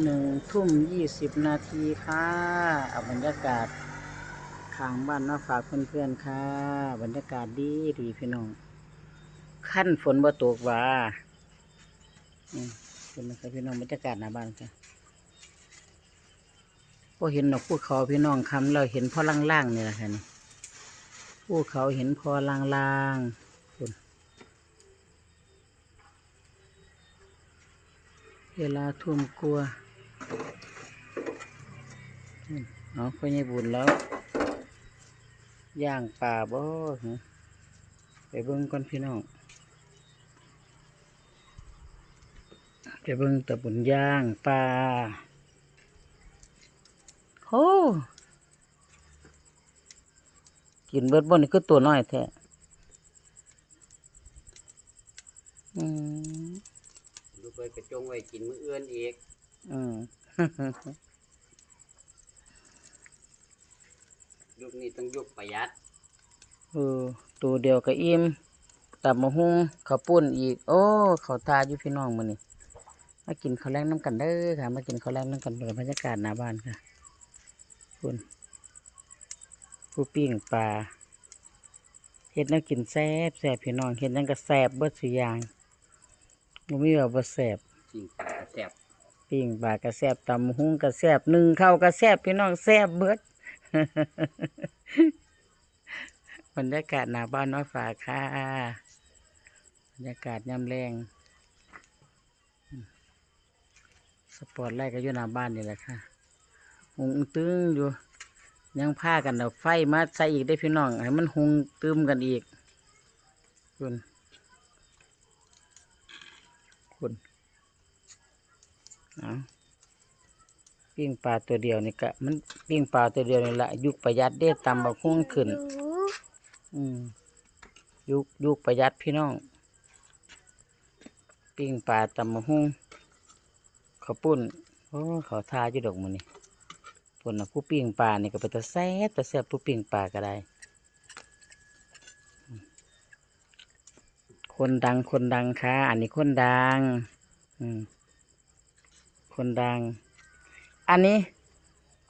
หนึ่งทุ่มยี่สิบนาทีค่ะเอาบรรยากาศข้างบ้านมาฝากเพื่อนๆค่ะ บรรยากาศดีดีพี่น้องขั้นฝนบ่ตกว่าอืมเป็นนะครับพี่น้องบรรยากาศหน้าบ้านค่ะพอเห็นดอกภูเขาพี่น้องคำเราเห็นพ่อล่างๆนี่แหละค่ะนี่ภูเขาเห็นพอล่างๆคุณเวลาทุ่มกลัว เอาพ่อใหญ่บุญแล้ว ย่างป่าบ่หึไปเบิ่งก่อนพี่น้องไปเบิ่งตะบุญย่างปลาโอ้กินเบิดบ่นี่คือตัวน้อยแท้อืมดูไปกระจงไว้กินมื้อเอื้อนอีก อืม ยุคนี้ต้องยุคประหยัดเออตัวเดียวก็อิ่มตับมะฮุงข้าวปุ้นอีก โอ้ข้าวตาอยู่พี่น้องมื้อนี้มากินข้าวแรงน้ำกันเด้อค่ะ มากินข้าวแรงน้ำกันเป็นบรรยากาศหน้าบ้านค่ะ คุณผู้ปิ้งปลาเฮ็ดแนวกินแซ่บแซ่บพี่น้องเฮ็ดหยังก็แซ่บเบิดสุอย่างบ่มีว่าบ่แซ่บจริง ปิ้งปลากระแซบตำมะฮุงกระแซบหนึ่งเข้ากระแซบพี่น้องแซบเบิดบรรยากาศหนาบ้านน้อยฝาค่ะบรรยากาศยามแรงสปอร์ตไลท์ก็อยู่หน้าบ้านนี่แหละค่ะหุงตึงอยู่ ยังพากันเอาไฟมาใส่อีกได้พี่น้องให้มันหุงตึมกันอีกคุณคุณ เอาปิ้งปลาตัวเดียวนี่กะมันปิ้งปลาตัวเดียวนี่แหละยุคประหยัดเด้ตำบักหุ่งขึ้น อืมยุคยุคประหยัดพี่น้อง ปิ้งปลาตำมะฮุ่งข้าวปุ้นโอ้เขาทาอยู่ดอกมันนี่ปุ่นนะผู้ปิ้งปลานี่ก็เป็นตะแซ่บตะแซ่บผู้ปิ้งปลาก็ได้ คนดังคนดังค่ะอันนี้คนดัง อืม คนดัง อันนี้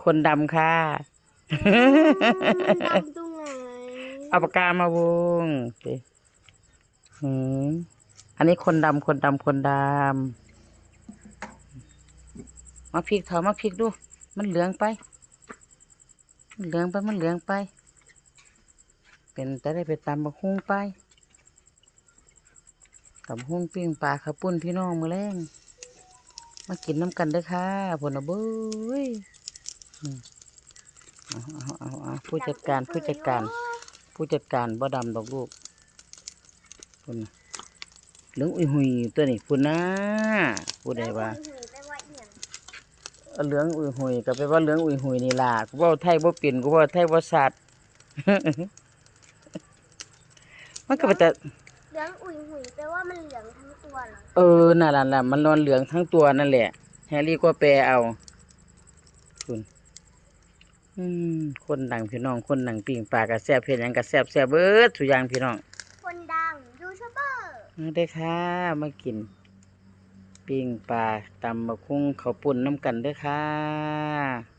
คนดำค่ะ ดำตรงไหนเอาปากกามาวงสิอืมอันนี้คนดำคนดำคนดำมาพริกเถอะมาพริกดู มันเหลืองไป มันเหลืองไปมันเหลืองไป เป็นแต่ได้ไปตำบักฮุ้งไปตำบักฮุ้งปิ้งปลาข้าวปุ้นพี่น้องมือแรง มากินน้ำกันด้อค่ะผลนะเบ้ยอืมเอาเอาเอาผู้จัดการผู้จัดการ ผู้จัดการบ่ดำดอกลูกคุณน่ะเหลืองอุยหุยตัวนี้คุณนะผู้ใดว่าหือไปว่าเอียงอาเหลืองอุยหุยก็ไปว่าเหลืองอุยหุยนี่ล่ะกูว่าไทยบ่เปลี่ยนกูว่าไทยบ่สัตว์มันก็แต่เหลืองอุ่ยหุยแปลว่ามันเหลืองทั้ง ตัวเหรอเออนั่นล่ะล่ะมันนอนเหลืองทั้งตัวนั่นแหละ แฮร์รี่ก็แปลเอาคุณอืมคนดังพี่น้อง คนดังปิ่งปลากระแซบเพียนหยังกระแซบแซบเบิดสุอย่างพี่น้องคนดังยูทูบเบอร์มาได้อค่ะมากิน ปิ้งปลาตำมะคุ้งข้าวปุ้นน้ำกันเด้อค่ะ